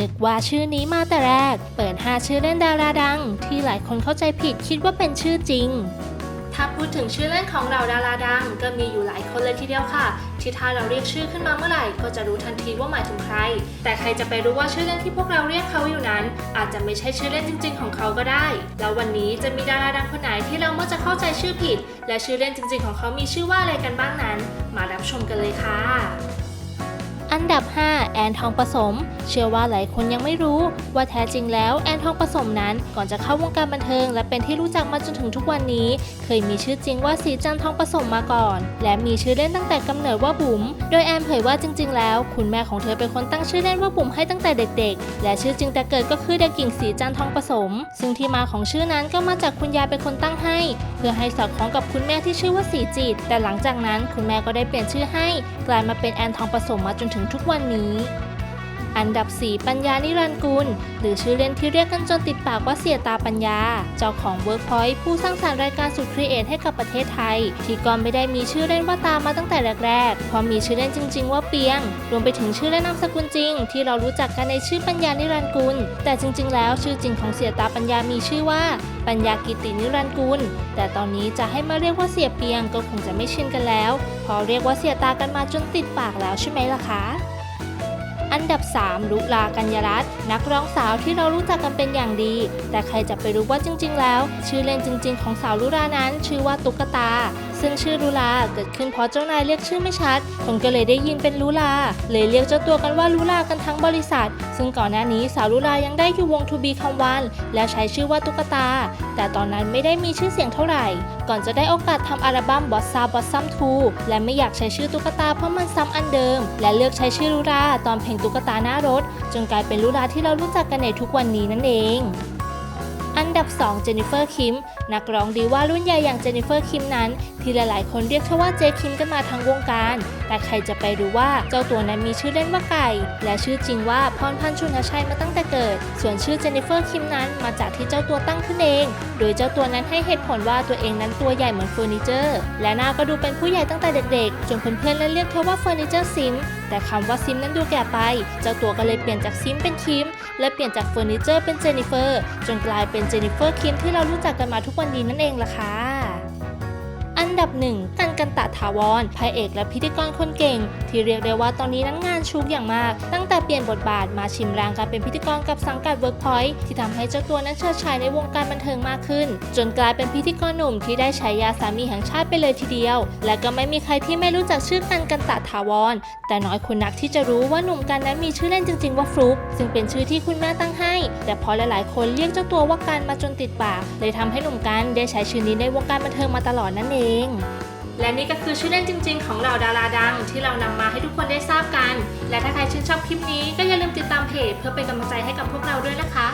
นึกว่าชื่อนี้มาแต่แรก เปิดหาชื่อเล่นดาราดัง ที่หลายคนเข้าใจผิดคิดว่าเป็นชื่อจริง ถ้าพูดถึงชื่อเล่นของเราดาราดัง ก็มีอยู่หลายคนเลยทีเดียวค่ะ ที่ถ้าเราเรียกชื่อขึ้นมาเมื่อไหร่ ก็จะรู้ทันทีว่าหมายถึงใคร แต่ใครจะไปรู้ว่าชื่อเล่นที่พวกเราเรียกเขาอยู่นั้น อาจจะไม่ใช่ชื่อเล่นจริง ๆ ของเขาก็ได้ แล้ววันนี้จะมีดาราดังคนไหนที่เราเมักจะเข้าใจชื่อผิด และชื่อเล่นจริง ๆ ของเขามีชื่อว่าอะไรกันบ้างนั้น มารับชมกันเลยค่ะ ดับ 5 แอนทองผสม เชื่อว่าหลายคนยังไม่รู้ว่าแท้จริงแล้วแอนทองผสมนั้นก่อนจะเข้าวงการบันเทิง และเป็นที่รู้จักมาจนถึงทุกวันนี้ เคยมีชื่อจริงว่าสีจันทองผสมมาก่อน และมีชื่อเล่นตั้งแต่กำเนิดว่าบุ๋มโดยแอนเผยว่าจริง ๆ แล้ว คุณแม่ของเธอเป็นคนตั้งชื่อเล่นว่าบุ๋มให้ตั้งแต่เด็ก ๆ และชื่อจริงแต่เกิดก็คือเด็กหญิงสีจันทร์ทองผสม ซึ่งที่มาของชื่อนั้นก็มาจากคุณยายเป็นคนตั้งให้ เพื่อให้สอดคล้องกับคุณแม่ที่ชื่อว่าสีจิต แต่หลังจากนั้นคุณแม่ก็ได้เปลี่ยนชื่อให้ กลายมาเป็นแอนทองผสมมาจนถึงทุกวันนี้ อันดับ 4 ปัญญานิรันดร์กุล หรือชื่อเล่นที่เรียกกันจนติดปากว่าเสียตาปัญญา เจ้าของ Workpoint ผู้สร้างสรรค์รายการสุดครีเอทให้กับประเทศไทย ที่ก่อนไม่ได้มีชื่อเล่นว่าตามาตั้งแต่แรกๆ เพราะมีชื่อเล่นจริง ๆ ว่าเปียง รวมไปถึงชื่อเล่นามสกุลจริง ที่เรารู้จักกันในชื่อปัญญานิรันดร์กุล แต่จริง ๆ แล้วชื่อจริงของเสียตาปัญญามีชื่อว่าปัญญากิตินิรันกุล แต่ตอนนี้จะให้มาเรียกว่าเสียเปียงก็คงจะไม่ชินกันแล้วเพอเรียกว่าเสียตากันมาจนติดปากแล้วใช่ไหมล่ะคะ อันดับ 3 ลุลากัญญารัตน์นักร้องสาวที่เรารู้จักกันเป็นอย่างดี แต่ใครจะไปรู้ว่าจริง ๆ แล้ว ชื่อเล่นจริง ๆ ของสาวลุลานั้น ชื่อว่าตุ๊กตา ซึ่งชื่อลุลาเกิดขึ้นเพราะเจ้านายเรียกชื่อไม่ชัด คนก็เลยได้ยินเป็นลุลา เลยเรียกเจ้าตัวกันว่าลุลากันทั้งบริษัท ซึ่งก่อนหน้านี้สาวลุลายังได้อยู่วงทูบีคำวัน แล้วใช้ชื่อว่าตุ๊กตา แต่ตอนนั้นไม่ได้มีชื่อเสียงเท่าไหร่ ก่อนจะได้โอกาสทำอัลบั้มบอสซาบอสซัมทูและไม่อยากใช้ชื่อตุ๊กตาเพราะมันซ้ำอันเดิม และเลือกใช้ชื่อลุลาตอนเพลงตุ๊กตาหน้ารถ จนกลายเป็นลุลาที่เรารู้จักกันในทุกวันนี้นั่นเอง อันดับ 2 เจนนิเฟอร์คิม นักร้องดีว่ารุ่นใหญ่อย่างเจนนิเฟอร์คิมนั้น ที่หลายๆ คนเรียกเธอว่าเจคิมกันมาทั้งวงการ แต่ใครจะไปรู้ว่าเจ้าตัวนั้นมีชื่อเล่นว่าไก่ และชื่อจริงว่าพรพันธ์ชุนชัยมาตั้งแต่เกิด ส่วนชื่อเจนนิเฟอร์คิมนั้นมาจากที่เจ้าตัวตั้งขึ้นเอง โดยเจ้าตัวนั้นให้เหตุผลว่าตัวเองนั้นตัวใหญ่เหมือนเฟอร์นิเจอร์ และหน้าก็ดูเป็นผู้ใหญ่ตั้งแต่เด็กๆ จนเพื่อนๆเล่นเรียกเธอว่าเฟอร์นิเจอร์ซิมแต่คำว่าซิมนั้นดูแก่ไป เจ้าตัวก็เลยเปลี่ยนจากซิมเป็นคิม และเปลี่ยนจากเฟอร์นิเจอร์เป็นเจนนิเฟอร์ จนกลายเป็นเจนนิเฟอร์คิมที่เรารู้จักกันมาทุกวันนี้นั่นเองล่ะค่ะ ดับหนึ่งกันกันตะถาวรพระเอกและพิธีกรคนเก่ง ที่เรียกได้ว่าตอนนี้นั้นงานชุกอย่างมาก ตั้งแต่เปลี่ยนบทบาทมาชิมรางการเป็นพิธีกรกับสังกัด Workpoint ที่ทำให้เจ้าตัวนั้นเชิดชายในวงการบันเทิงมากขึ้น จนกลายเป็นพิธีกรหนุ่มที่ได้ฉายาสามีแห่งชาติไปเลยทีเดียว และก็ไม่มีใครที่ไม่รู้จักชื่อกันกันตะถาวรแต่น้อยคนนักที่จะรู้ว่าหนุ่มกันนั้นมีชื่อเล่นจริง ๆ ว่าฟลุกซึ่งเป็นชื่อที่คุณแม่ตั้งให้ แต่พอหลายๆ คนเรียกเจ้าตัวว่ากันมาจนติดปาก เลยทำให้หนุ่มกันได้ใช้ชื่อนี้ในวงการบันเทิงมาตลอดนั่นเอง และนี่ก็คือชื่อเล่นจริง ๆ ของเหล่าดาราดัง ที่เรานำมาให้ทุกคนได้ทราบกัน และถ้าใครชื่นชอบคลิปนี้ก็อย่าลืมติดตามเพจเพื่อเป็นกำลังใจให้กับพวกเราด้วยนะคะ